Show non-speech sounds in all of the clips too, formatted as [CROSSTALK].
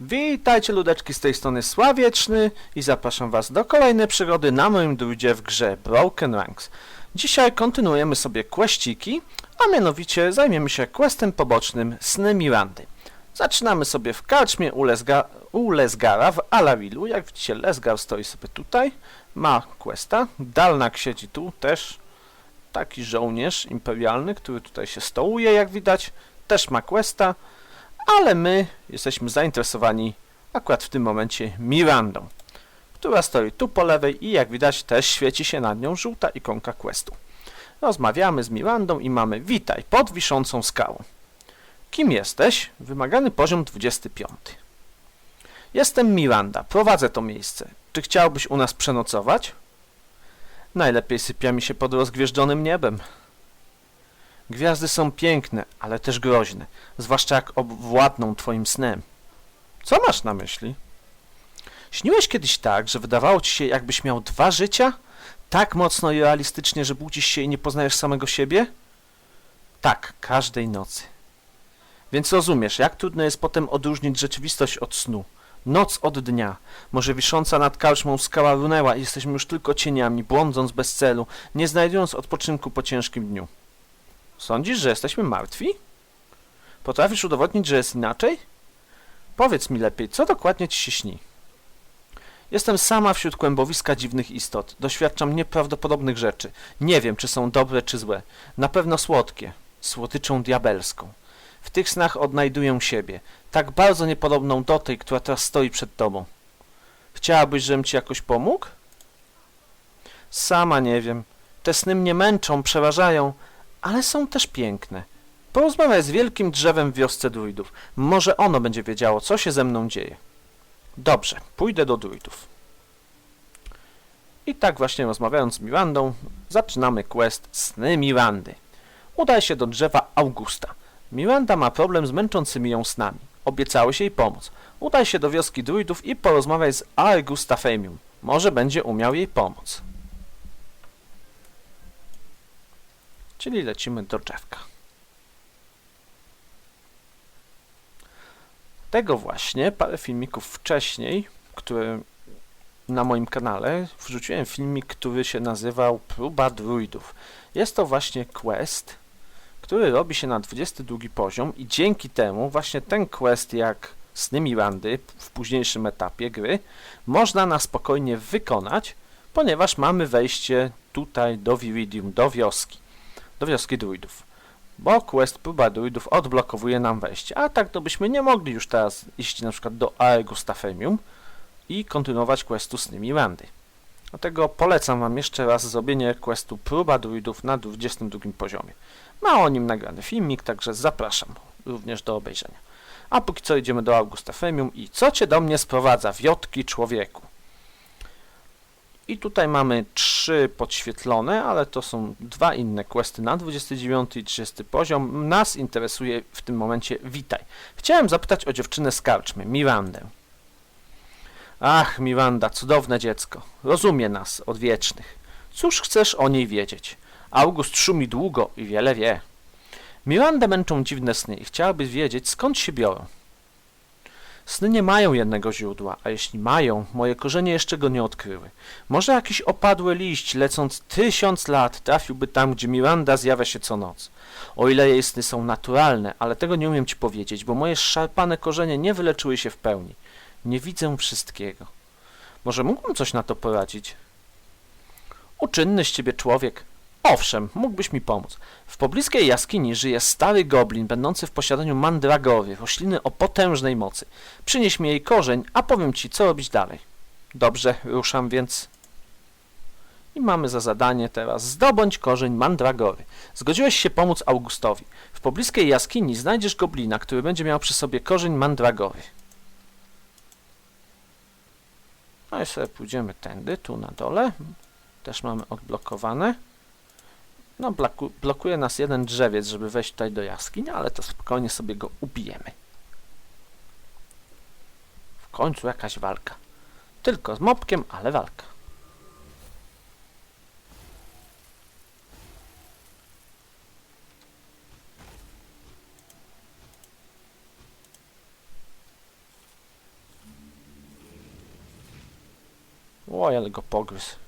Witajcie ludeczki z tej strony Sławieczny i zapraszam was do kolejnej przygody na moim druidzie w grze Broken Ranks. Dzisiaj kontynuujemy sobie questik,i a mianowicie zajmiemy się questem pobocznym Sny Mirandy. Zaczynamy sobie w karczmie u, Lesga u Lesgara w Alawilu. Jak widzicie Lesgar stoi sobie tutaj, ma questa. Dalnak siedzi tu też, taki żołnierz imperialny, który tutaj się stołuje jak widać, też ma questa ale my jesteśmy zainteresowani akurat w tym momencie Mirandą, która stoi tu po lewej i jak widać też świeci się nad nią żółta ikonka questu. Rozmawiamy z Mirandą i mamy witaj pod wiszącą skałą. Kim jesteś? Wymagany poziom 25. Jestem Miranda, prowadzę to miejsce. Czy chciałbyś u nas przenocować? Najlepiej sypia mi się pod rozgwieżdżonym niebem. Gwiazdy są piękne, ale też groźne, zwłaszcza jak obwładną twoim snem. Co masz na myśli? Śniłeś kiedyś tak, że wydawało ci się, jakbyś miał dwa życia? Tak mocno i realistycznie, że budzisz się i nie poznajesz samego siebie? Tak, każdej nocy. Więc rozumiesz, jak trudno jest potem odróżnić rzeczywistość od snu. Noc od dnia. Może wisząca nad karczmą skała runęła i jesteśmy już tylko cieniami, błądząc bez celu, nie znajdując odpoczynku po ciężkim dniu. Sądzisz, że jesteśmy martwi? Potrafisz udowodnić, że jest inaczej? Powiedz mi lepiej, co dokładnie ci się śni? Jestem sama wśród kłębowiska dziwnych istot. Doświadczam nieprawdopodobnych rzeczy. Nie wiem, czy są dobre, czy złe. Na pewno słodkie. Słodyczą diabelską. W tych snach odnajduję siebie. Tak bardzo niepodobną do tej, która teraz stoi przed tobą. Chciałabyś, żebym ci jakoś pomógł? Sama nie wiem. Te sny mnie męczą, przeważają, ale są też piękne. Porozmawiaj z wielkim drzewem w wiosce druidów. Może ono będzie wiedziało, co się ze mną dzieje. Dobrze, pójdę do druidów. I tak właśnie rozmawiając z Mirandą, zaczynamy quest Sny Mirandy. Udaj się do drzewa Augusta. Miranda ma problem z męczącymi ją snami. Obiecałeś jej pomóc. Udaj się do wioski druidów i porozmawiaj z Augusta Femium. Może będzie umiał jej pomóc. Czyli lecimy do drzewka. Tego właśnie parę filmików wcześniej, które na moim kanale wrzuciłem filmik, który się nazywał Próba Druidów. Jest to właśnie quest, który robi się na 22 poziom i dzięki temu właśnie ten quest jak Sny Mirandy w późniejszym etapie gry można na spokojnie wykonać, ponieważ mamy wejście tutaj do Viridium, do wioski do wioski druidów. Bo quest próba druidów odblokowuje nam wejście. A tak to byśmy nie mogli już teraz iść na przykład do Aegustafemium i kontynuować questu z nimi Randy. Dlatego polecam Wam jeszcze raz zrobienie questu próba druidów na 22 poziomie. Ma o nim nagrany filmik, także zapraszam również do obejrzenia. A póki co idziemy do Augustafemium i co Cię do mnie sprowadza, wiotki człowieku? I tutaj mamy trzy podświetlone, ale to są dwa inne questy na 29 i 30 poziom. Nas interesuje w tym momencie witaj. Chciałem zapytać o dziewczynę z karczmy, Mirandę. Ach, Miranda, cudowne dziecko. Rozumie nas, odwiecznych. Cóż chcesz o niej wiedzieć? August szumi długo i wiele wie. Mirandę męczą dziwne sny i chciałaby wiedzieć, skąd się biorą. Sny nie mają jednego źródła, a jeśli mają, moje korzenie jeszcze go nie odkryły. Może jakiś opadły liść, lecąc tysiąc lat, trafiłby tam, gdzie Miranda zjawia się co noc. O ile jej sny są naturalne, ale tego nie umiem ci powiedzieć, bo moje szarpane korzenie nie wyleczyły się w pełni. Nie widzę wszystkiego. Może mógłbym coś na to poradzić? Uczynny z ciebie człowiek. Owszem, mógłbyś mi pomóc. W pobliskiej jaskini żyje stary goblin, będący w posiadaniu mandragory, rośliny o potężnej mocy. Przynieś mi jej korzeń, a powiem ci, co robić dalej. Dobrze, ruszam więc. I mamy za zadanie teraz zdobądź korzeń mandragory. Zgodziłeś się pomóc Augustowi. W pobliskiej jaskini znajdziesz goblina, który będzie miał przy sobie korzeń mandragory. No i sobie pójdziemy tędy, tu na dole. Też mamy odblokowane. No, blokuje nas jeden drzewiec, żeby wejść tutaj do jaskini, ale to spokojnie sobie go ubijemy. W końcu jakaś walka. Tylko z mopkiem, ale walka. O, ale go pogryzł.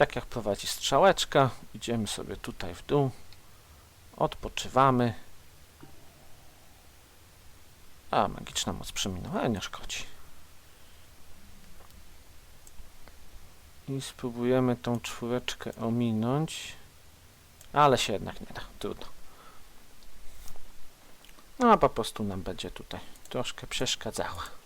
Tak jak prowadzi strzałeczka, idziemy sobie tutaj w dół, odpoczywamy. A, magiczna moc przeminęła, nie szkodzi. I spróbujemy tą czwóreczkę ominąć. Ale się jednak nie da, trudno. No a po prostu nam będzie tutaj troszkę przeszkadzała.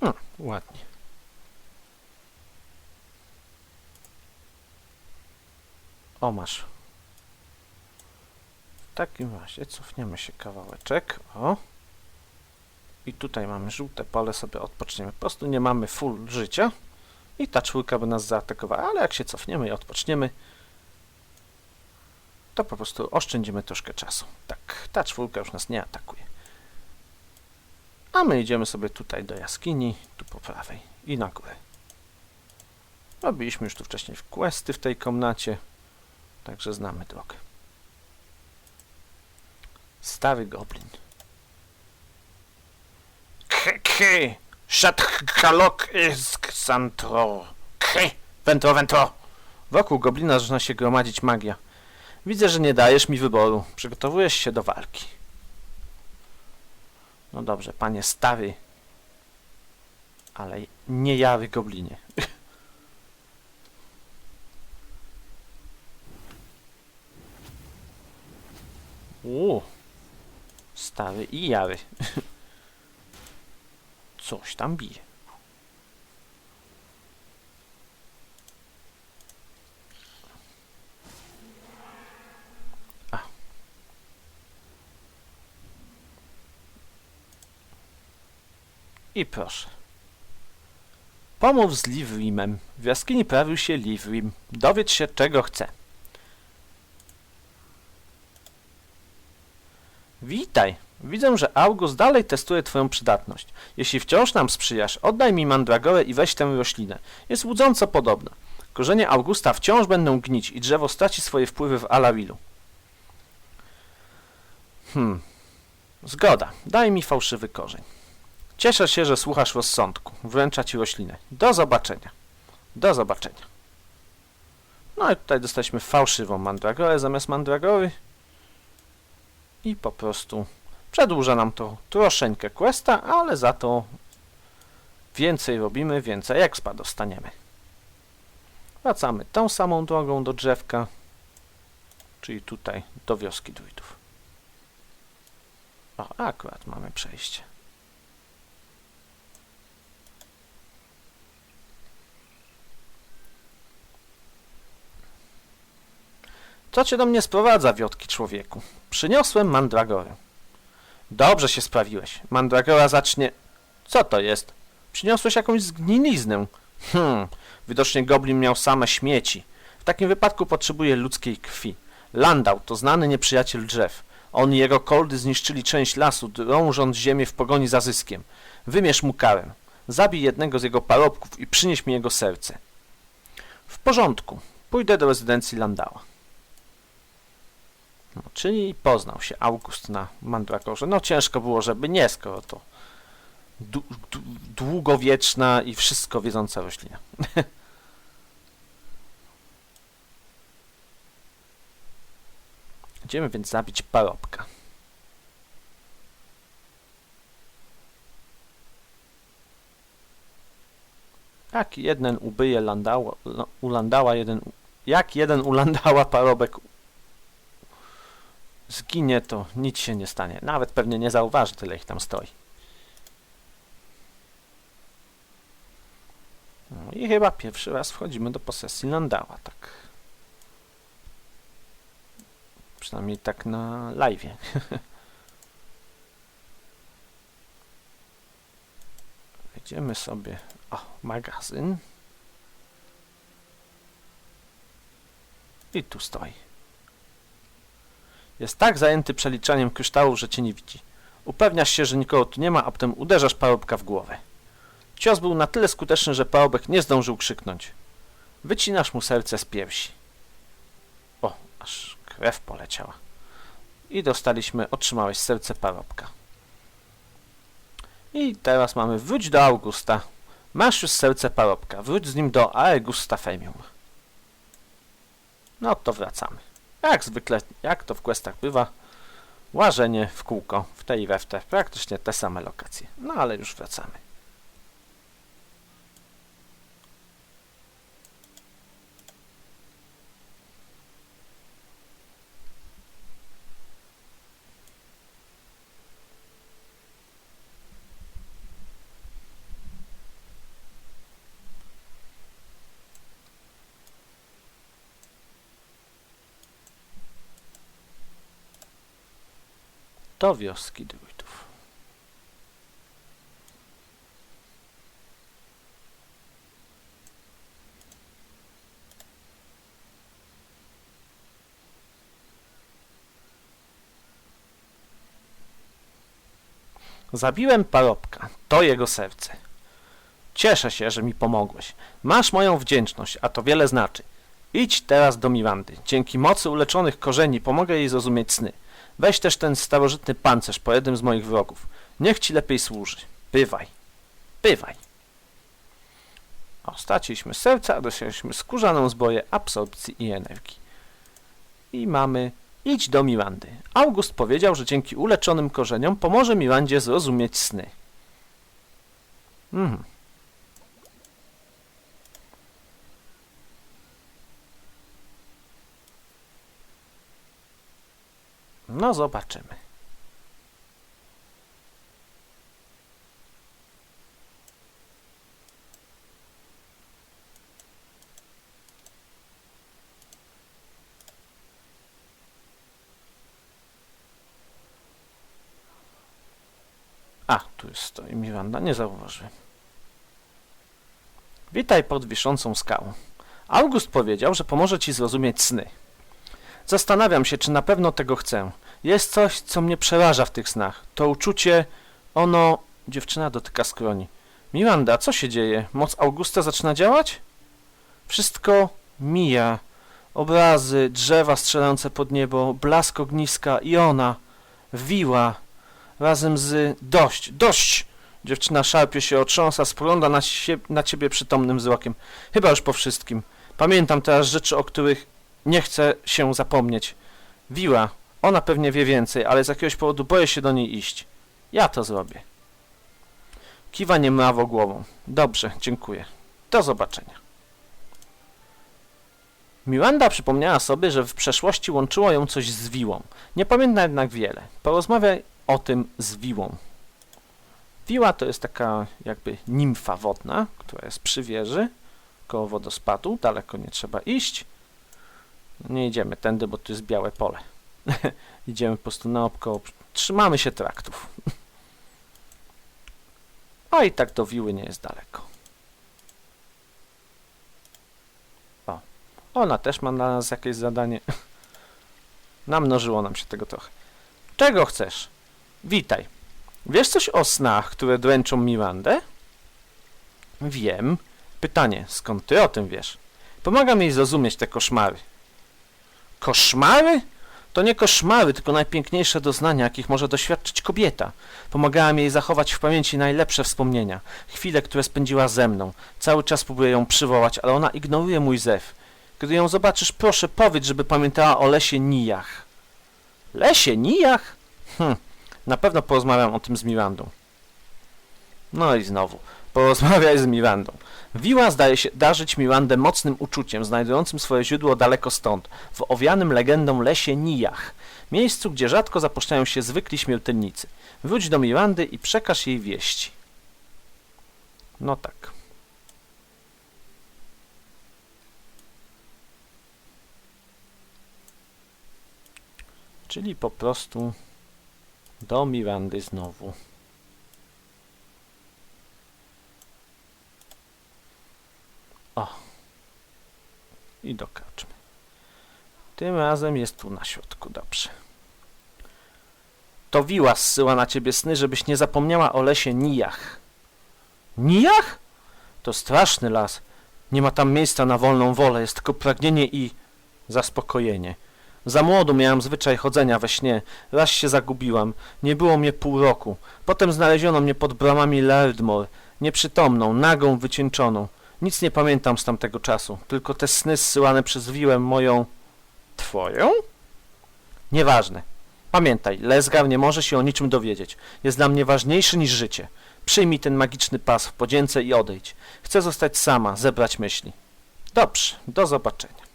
No, ładnie. O, masz. W takim razie cofniemy się kawałeczek. O. I tutaj mamy żółte pole, sobie odpoczniemy. Po prostu nie mamy full życia. I ta czwórka by nas zaatakowała, ale jak się cofniemy i odpoczniemy, to po prostu oszczędzimy troszkę czasu. Tak, ta czwórka już nas nie atakuje. A my idziemy sobie tutaj do jaskini, tu po prawej i na górę. Robiliśmy już tu wcześniej w questy w tej komnacie, także znamy drogę. Stary goblin. Khy, Shatkalok is Ksantro. Khy, Ventro, Ventro. Wokół goblina zaczyna się gromadzić magia. Widzę, że nie dajesz mi wyboru. Przygotowujesz się do walki. No dobrze, panie stary. Ale nie jawy goblinie. [LAUGHS] Uuu. I jawy. [LAUGHS] Coś tam bije. I proszę. Pomów z Livrimem. W jaskini pojawił się Livrim. Dowiedz się, czego chce. Witaj. Widzę, że August dalej testuje twoją przydatność. Jeśli wciąż nam sprzyjasz, oddaj mi mandragorę i weź tę roślinę. Jest łudząco podobna. Korzenie Augusta wciąż będą gnić i drzewo straci swoje wpływy w Alawilu. Hmm. Zgoda. Daj mi fałszywy korzeń. Cieszę się, że słuchasz rozsądku. Wręcza ci roślinę. Do zobaczenia. Do zobaczenia. No i tutaj dostaliśmy fałszywą mandragorę zamiast mandragory. I po prostu przedłuża nam to troszeczkę questa, ale za to więcej robimy, więcej expa dostaniemy. Wracamy tą samą drogą do drzewka, czyli tutaj do wioski druidów. O, akurat mamy przejście. Co cię do mnie sprowadza, wiotki człowieku? Przyniosłem mandragorę. Dobrze się sprawiłeś. Mandragora zacznie... Co to jest? Przyniosłeś jakąś zgniliznę. Hmm, widocznie goblin miał same śmieci. W takim wypadku potrzebuje ludzkiej krwi. Landau to znany nieprzyjaciel drzew. On i jego koldy zniszczyli część lasu, drążąc ziemię w pogoni za zyskiem. Wymierz mu karę. Zabij jednego z jego parobków i przynieś mi jego serce. W porządku. Pójdę do rezydencji Landała. No, czyli poznał się August na Mandragorze. No ciężko było, żeby nie, skoro to długowieczna i wszystko wiedząca roślina. [LAUGHS] Idziemy więc zabić parobka. Jak jeden ubyje landała, no, u landała jeden, jak jeden u landała parobek zginie, to nic się nie stanie. Nawet pewnie nie zauważy, tyle ich tam stoi. No i chyba pierwszy raz wchodzimy do posesji Landała, tak. Przynajmniej tak na live. [LAUGHS] Wejdziemy sobie. O, magazyn. I tu stoi. Jest tak zajęty przeliczaniem kryształów, że cię nie widzi. Upewniasz się, że nikogo tu nie ma, a potem uderzasz parobka w głowę. Cios był na tyle skuteczny, że parobek nie zdążył krzyknąć. Wycinasz mu serce z piersi. O, aż krew poleciała. I dostaliśmy, otrzymałeś serce parobka. I teraz mamy wróć do Augusta. Masz już serce parobka. Wróć z nim do Augusta Femium. No to wracamy. Jak zwykle, jak to w questach bywa, łażenie w kółko, w tej i we w te, praktycznie te same lokacje. No ale już wracamy. Do wioski druidów. Zabiłem parobka. To jego serce. Cieszę się, że mi pomogłeś. Masz moją wdzięczność, a to wiele znaczy. Idź teraz do Mirandy. Dzięki mocy uleczonych korzeni pomogę jej zrozumieć sny. Weź też ten starożytny pancerz po jednym z moich wrogów. Niech ci lepiej służy. Bywaj. Bywaj. O, straciliśmy serce, a dostaliśmy skórzaną zbroję absorpcji i energii. I mamy idź do Mirandy. August powiedział, że dzięki uleczonym korzeniom pomoże Mirandzie zrozumieć sny. Mhm. No zobaczymy. A, tu jest stoi Miranda, nie zauważyłem. Witaj pod wiszącą skałą. August powiedział, że pomoże ci zrozumieć sny. Zastanawiam się, czy na pewno tego chcę. Jest coś, co mnie przeraża w tych snach. To uczucie, ono... Dziewczyna dotyka skroni. Miranda, co się dzieje? Moc Augusta zaczyna działać? Wszystko mija. Obrazy, drzewa strzelające pod niebo, blask ogniska i ona. Wiła. Razem z... Dość, dość! Dziewczyna szarpie się, otrząsa, spogląda na, sie... na ciebie przytomnym wzrokiem. Chyba już po wszystkim. Pamiętam teraz rzeczy, o których nie chcę się zapomnieć. Wiła. Ona pewnie wie więcej, ale z jakiegoś powodu boję się do niej iść. Ja to zrobię. Kiwa niemrawo głową. Dobrze, dziękuję. Do zobaczenia. Miranda przypomniała sobie, że w przeszłości łączyło ją coś z Wiłą. Nie pamięta jednak wiele. Porozmawiaj o tym z Wiłą. Wiła to jest taka jakby nimfa wodna, która jest przy wieży, koło wodospadu. Daleko nie trzeba iść. Nie idziemy tędy, bo tu jest białe pole. [LAUGHS] idziemy po prostu naokoło. Trzymamy się traktów. [LAUGHS] A i tak do Wiły nie jest daleko. O, ona też ma dla nas jakieś zadanie. [LAUGHS] Namnożyło nam się tego trochę. Czego chcesz? Witaj. Wiesz coś o snach, które dręczą Mirandę? Wiem. Pytanie, skąd ty o tym wiesz? Pomagam jej zrozumieć te koszmary. Koszmary? To nie koszmary, tylko najpiękniejsze doznania, jakich może doświadczyć kobieta. Pomagałem jej zachować w pamięci najlepsze wspomnienia, chwile, które spędziła ze mną. Cały czas próbuję ją przywołać, ale ona ignoruje mój zew. Gdy ją zobaczysz, proszę powiedz, żeby pamiętała o Lesie Nijach. Lesie Nijach? Hm, na pewno porozmawiam o tym z Mirandą. No i znowu, porozmawiaj z Mirandą. Wiła zdaje się darzyć Mirandę mocnym uczuciem, znajdującym swoje źródło daleko stąd, w owianym legendą lesie Nijach, miejscu, gdzie rzadko zapuszczają się zwykli śmiertelnicy. Wróć do Mirandy i przekaż jej wieści. No tak. Czyli po prostu do Mirandy znowu. I do karczmy. Tym razem jest tu na środku, dobrze. To Wiła zsyła na ciebie sny, żebyś nie zapomniała o lesie Nijach. Nijach? To straszny las. Nie ma tam miejsca na wolną wolę, jest tylko pragnienie i zaspokojenie. Za młodu miałam zwyczaj chodzenia we śnie. Raz się zagubiłam. Nie było mnie pół roku. Potem znaleziono mnie pod bramami Lerdmore. Nieprzytomną, nagą, wycieńczoną. Nic nie pamiętam z tamtego czasu. Tylko te sny zsyłane przez Wiłę moją... Twoją? Nieważne. Pamiętaj, Lesgar nie może się o niczym dowiedzieć. Jest dla mnie ważniejszy niż życie. Przyjmij ten magiczny pas w podzięce i odejdź. Chcę zostać sama, zebrać myśli. Dobrze, do zobaczenia.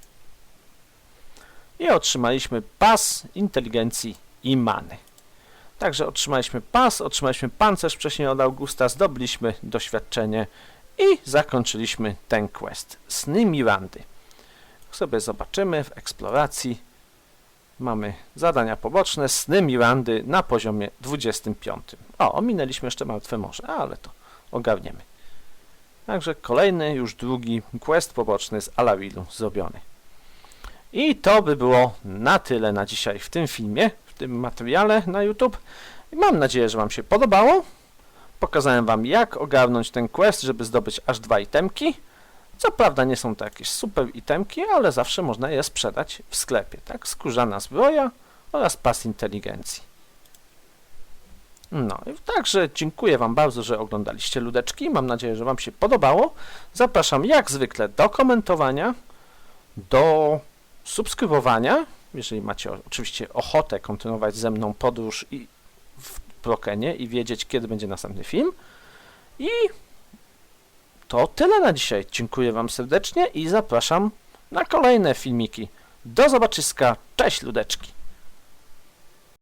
I otrzymaliśmy pas inteligencji i many. Także otrzymaliśmy pas, otrzymaliśmy pancerz wcześniej od Augusta, zdobyliśmy doświadczenie i zakończyliśmy ten quest. Sny Mirandy. Sobie zobaczymy w eksploracji. Mamy zadania poboczne, sny Mirandy na poziomie 25. O, ominęliśmy jeszcze Martwe Morze, ale to ogarniemy. Także kolejny, już drugi quest poboczny z Alarilu zrobiony. I to by było na tyle na dzisiaj w tym filmie, w tym materiale na YouTube. I mam nadzieję, że Wam się podobało. Pokazałem Wam, jak ogarnąć ten quest, żeby zdobyć aż dwa itemki. Co prawda nie są to jakieś super itemki, ale zawsze można je sprzedać w sklepie, tak? Skórzana zbroja oraz pas inteligencji. No także dziękuję Wam bardzo, że oglądaliście ludeczki. Mam nadzieję, że Wam się podobało. Zapraszam jak zwykle do komentowania, do subskrybowania, jeżeli macie oczywiście ochotę kontynuować ze mną podróż i Prokenie i wiedzieć, kiedy będzie następny film. I to tyle na dzisiaj. Dziękuję Wam serdecznie i zapraszam na kolejne filmiki. Do zobaczyska. Cześć ludeczki.